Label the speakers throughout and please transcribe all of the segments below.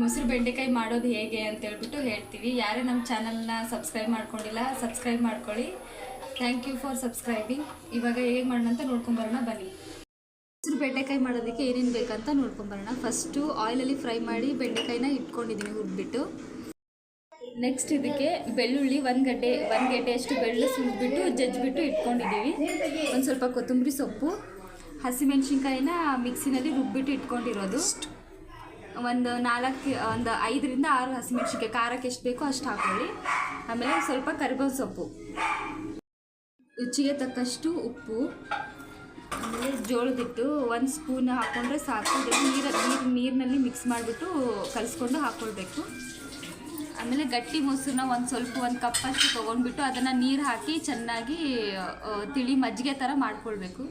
Speaker 1: ಮೊಸರು ಬೆಂಡೆಕಾಯಿ ಮಾಡೋದು ಹೇಗೆ ಅಂತ ಹೇಳ್ಬಿಟ್ಟು ಹೇಳ್ತೀವಿ. ಯಾರೇ ನಮ್ಮ ಚಾನಲ್ನ ಸಬ್ಸ್ಕ್ರೈಬ್ ಮಾಡ್ಕೊಂಡಿಲ್ಲ, ಸಬ್ಸ್ಕ್ರೈಬ್ ಮಾಡ್ಕೊಳ್ಳಿ. ಥ್ಯಾಂಕ್ ಯು ಫಾರ್ ಸಬ್ಸ್ಕ್ರೈಬಿಂಗ್ ಇವಾಗ ಹೇಗೆ ಮಾಡೋಣ ಅಂತ ನೋಡ್ಕೊಂಬರೋಣ, ಬನ್ನಿ. ಮೊಸರು ಬೆಂಡೆಕಾಯಿ ಮಾಡೋದಕ್ಕೆ ಏನೇನು ಬೇಕಂತ ನೋಡ್ಕೊಂಬರೋಣ. ಫಸ್ಟು ಆಯಿಲಲ್ಲಿ ಫ್ರೈ ಮಾಡಿ ಬೆಂಡೆಕಾಯಿನ ಇಟ್ಕೊಂಡಿದ್ದೀನಿ ಹುರಿದ್ಬಿಟ್ಟು. ನೆಕ್ಸ್ಟ್ ಇದಕ್ಕೆ ಬೆಳ್ಳುಳ್ಳಿ ಒಂದು ಗಡ್ಡೆ, ಒಂದು ಗಡ್ಡೆಯಷ್ಟು ಬೆಳ್ಳು ಸುರಿದ್ಬಿಟ್ಟು ಜಜ್ಜಿಬಿಟ್ಟು ಇಟ್ಕೊಂಡಿದ್ದೀವಿ ಒಂದು ಸ್ವಲ್ಪ ಕೊತ್ತಂಬರಿ ಸೊಪ್ಪು, ಹಸಿಮೆಣ್ಸಿನ್ಕಾಯಿನ ಮಿಕ್ಸಿನಲ್ಲಿ ರುಬ್ಬಿಟ್ಟು ಇಟ್ಕೊಂಡಿರೋದು. ಒಂದು ನಾಲ್ಕು ಒಂದು ಐದರಿಂದ ಆರು ಹಸಿಮೆಣ್ಸಿನ್ಕಾಯಿ, ಖಾರಕ್ಕೆ ಎಷ್ಟು ಬೇಕೋ ಅಷ್ಟು ಹಾಕೊಳ್ಳಿ. ಆಮೇಲೆ ಸ್ವಲ್ಪ ಕರಿಬೇವು ಸೊಪ್ಪು. ರುಚಿಗೆ ತಕ್ಕಷ್ಟು ಉಪ್ಪು. ಆಮೇಲೆ ಜೋಳದಿಟ್ಟು ಒಂದು ಸ್ಪೂನ್ ಹಾಕ್ಕೊಂಡ್ರೆ ಸಾಕು. ನೀರು ನೀರ, ನೀರು, ನೀರಿನಲ್ಲಿ ಮಿಕ್ಸ್ ಮಾಡಿಬಿಟ್ಟು ಕಲಿಸ್ಕೊಂಡು ಹಾಕ್ಕೊಳ್ಬೇಕು ಆಮೇಲೆ ಗಟ್ಟಿ ಮೊಸರನ್ನ ಒಂದು ಸ್ವಲ್ಪ, ಒಂದು ಕಪ್ಪಷ್ಟು ತೊಗೊಂಡ್ಬಿಟ್ಟು ಅದನ್ನು ನೀರು ಹಾಕಿ ಚೆನ್ನಾಗಿ ತಿಳಿ ಮಜ್ಜಿಗೆ ಥರ ಮಾಡ್ಕೊಳ್ಬೇಕು.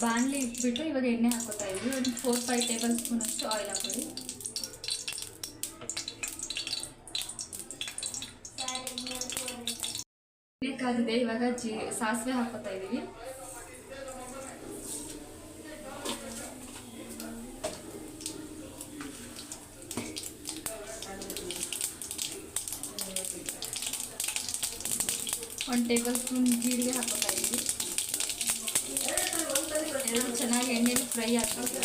Speaker 1: ಬಾಣಲಿ ಇಟ್ಬಿಟ್ಟು ಇವಾಗ ಎಣ್ಣೆ ಹಾಕೋತಾ ಇದ್ವಿ ಒಂದು ಫೋರ್ ಫೈವ್ ಟೇಬಲ್ ಸ್ಪೂನ್ ಅಷ್ಟು ಆಯಿಲ್ ಹಾಕೊಳ್ಳಿ. ಬೇಕಾಗಿದೆ ಇವಾಗ ಜಿ, ಸಾಸಿವೆ ಹಾಕೋತಾ ಇದೀವಿ ಒಂದು ಟೇಬಲ್ ಸ್ಪೂನ್ ಜೀರಿಗೆ ಹಾಕೋತಾ ಇದೀವಿ ಎರಡು ಚೆನ್ನಾಗಿ ಎಣ್ಣೆಲಿ ಫ್ರೈ ಆಗ್ತದೆ.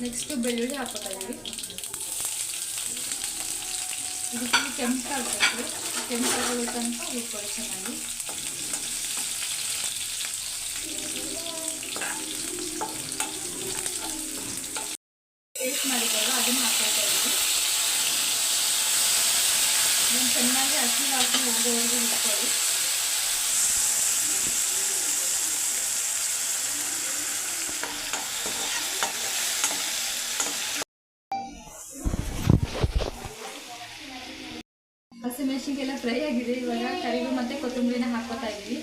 Speaker 1: ನೆಕ್ಸ್ಟ್ ಬೆಳ್ಳುಳ್ಳಿ ಹಾಕೋತಾ ಕೆಂಪು ಹಾಕಿ ಕೆಂಪು ತನಕ ಚೆನ್ನಾಗಿ ಪೇಸ್ಟ್ ಮಾಡಿಕೊಳ್ಳೋ ಅದನ್ನು ಹಾಕೊಳ್ತಾ ಇದೀವಿ ಇದನ್ನು ಚೆನ್ನಾಗಿ ಹಸಿ ವಾಸನೆ ಹೋಗೋವರೆಗೂ ಹುರ್ಕೊಳ್ಳಿ ಫ್ರೈ ಆಗಿದೆ. ಇವಾಗ ಕರಿಬೇವು ಮತ್ತೆ ಕೊತ್ತಂಬರಿನ ಹಾಕೋತಾ ಇದ್ವಿ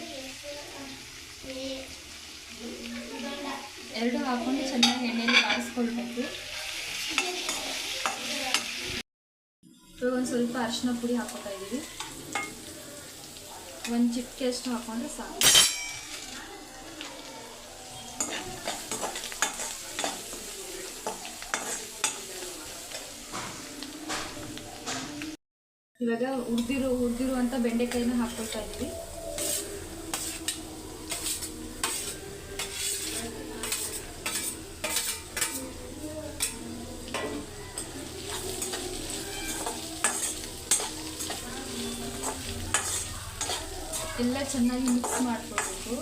Speaker 1: ಎರಡು ಹಾಕೊಂಡು ಚೆನ್ನಾಗಿ ಎಣ್ಣೆಯಲ್ಲಿ ಬಾಡಿಸ್ಕೊಳ್ಬೇಕು ಇವಾಗ ಒಂದು ಸ್ವಲ್ಪ ಅರಿಶಿನ ಪುಡಿ ಹಾಕೋತಾ ಇದೀವಿ ಒಂದು ಚಿಟಿಕೆ ಅಷ್ಟು ಹಾಕೊಂಡ್ರೆ ಸಾಕು. ಇವಾಗ ಹುರಿದಿರೋ ಅಂತ ಬೆಂಡೆಕಾಯಿನ ಹಾಕ್ಕೊಳ್ತಾ ಇದ್ದೀವಿ ಎಲ್ಲ ಚೆನ್ನಾಗಿ ಮಿಕ್ಸ್ ಮಾಡ್ಕೋಬೇಕು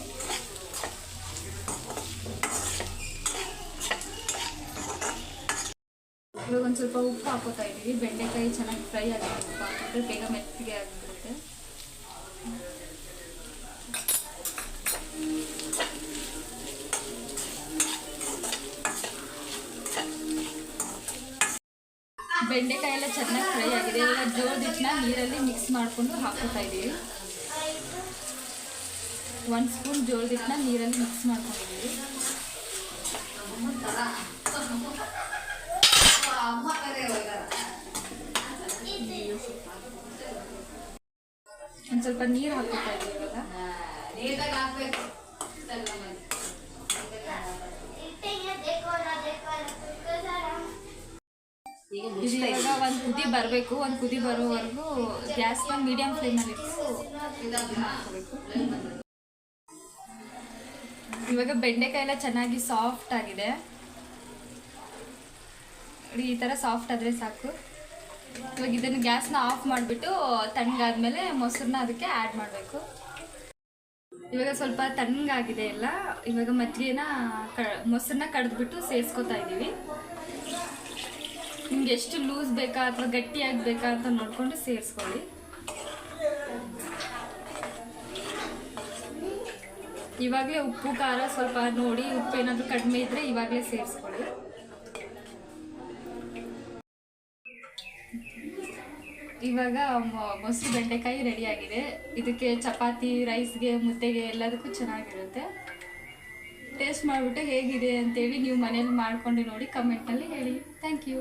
Speaker 1: ಇವಾಗ ಒಂದು ಸ್ವಲ್ಪ ಉಪ್ಪು ಹಾಕೋತಾ ಇದ್ದೀವಿ. ಬೆಂಡೆಕಾಯಿ ಚೆನ್ನಾಗಿ ಫ್ರೈ ಆಗಿದೆ ಉಪ್ಪು ಹಾಕಿದ್ರೆ ಬೇಗ ಮೆತ್ತಿಗೆ ಆಗಿಬಿಡುತ್ತೆ. ಬೆಂಡೆಕಾಯಿ ಎಲ್ಲ ಚೆನ್ನಾಗಿ ಫ್ರೈ ಆಗಿದೆ. ಇವಾಗ ಜೋಳದ ಹಿಟ್ಟನ್ನ ನೀರಲ್ಲಿ ಮಿಕ್ಸ್ ಮಾಡಿಕೊಂಡು ಹಾಕೋತಾ ಇದ್ದೀವಿ. ಒಂದು ಸ್ಪೂನ್ ಜೋಳದ ಹಿಟ್ಟನ್ನ ನೀರಲ್ಲಿ ಮಿಕ್ಸ್ ಮಾಡ್ಕೊಂಡಿದ್ದೀವಿ. ಒಂದು ಸ್ವಲ್ಪ ನೀರು ಹಾಕೋತಾ ಇದ್ದೀವಿ ಇವಾಗ ಒಂದು ಕುದಿ ಬರಬೇಕು ಒಂದು ಕುದಿ ಬರೋವರೆಗೂ ಗ್ಯಾಸ್ನ ಮೀಡಿಯಂ ಫ್ಲೇಮಲ್ಲಿ ಇಟ್ಟು ಮಾಡ್ಕೋಬೇಕು ಇವಾಗ ಬೆಂಡೆಕಾಯಿ ಎಲ್ಲ ಚೆನ್ನಾಗಿ ಸಾಫ್ಟ್ ಆಗಿದೆ. ನೋಡಿ, ಈ ಥರ ಸಾಫ್ಟ್ ಆದರೆ ಸಾಕು. ಇವಾಗ ಇದನ್ನು ಗ್ಯಾಸ್ನ ಆಫ್ ಮಾಡಿಬಿಟ್ಟು ತಣ್ಣಗಾದ್ಮೇಲೆ ಮೊಸರನ್ನ ಅದಕ್ಕೆ ಆ್ಯಡ್ ಮಾಡಬೇಕು. ಇವಾಗ ಸ್ವಲ್ಪ ತಣ್ಣಗಾಗಿದೆ ಎಲ್ಲ. ಇವಾಗ ಮಜ್ಜಿಗೆನ ಕ ಮೊಸರನ್ನ ಕಡ್ದ್ಬಿಟ್ಟು ಸೇರಿಸ್ಕೊತಾ ಇದ್ದೀವಿ ನಿಮ್ಗೆ ಎಷ್ಟು ಲೂಸ್ ಬೇಕಾ ಅಥವಾ ಗಟ್ಟಿಯಾಗಿ ಬೇಕಾ ಅಂತ ನೋಡ್ಕೊಂಡು ಸೇರಿಸ್ಕೊಳ್ಳಿ. ಇವಾಗಲೇ ಉಪ್ಪು, ಖಾರ ಸ್ವಲ್ಪ ನೋಡಿ, ಉಪ್ಪು ಏನಾದರೂ ಕಡಿಮೆ ಇದ್ದರೆ ಇವಾಗಲೇ ಸೇರಿಸ್ಕೊಳ್ಳಿ. ಇವಾಗ ಮೊಸರು ಬೆಂಡೆಕಾಯಿ ರೆಡಿಯಾಗಿದೆ ಇದಕ್ಕೆ ಚಪಾತಿ ರೈಸ್ಗೆ ಮುದ್ದೆಗೆ ಎಲ್ಲದಕ್ಕೂ ಚೆನ್ನಾಗಿರುತ್ತೆ. ಟೇಸ್ಟ್ ಮಾಡಿಬಿಟ್ಟು ಹೇಗಿದೆ ಅಂತೇಳಿ ನೀವು ಮನೇಲಿ ಮಾಡ್ಕೊಂಡು ನೋಡಿ ಕಮೆಂಟಲ್ಲಿ ಹೇಳಿ. Thank you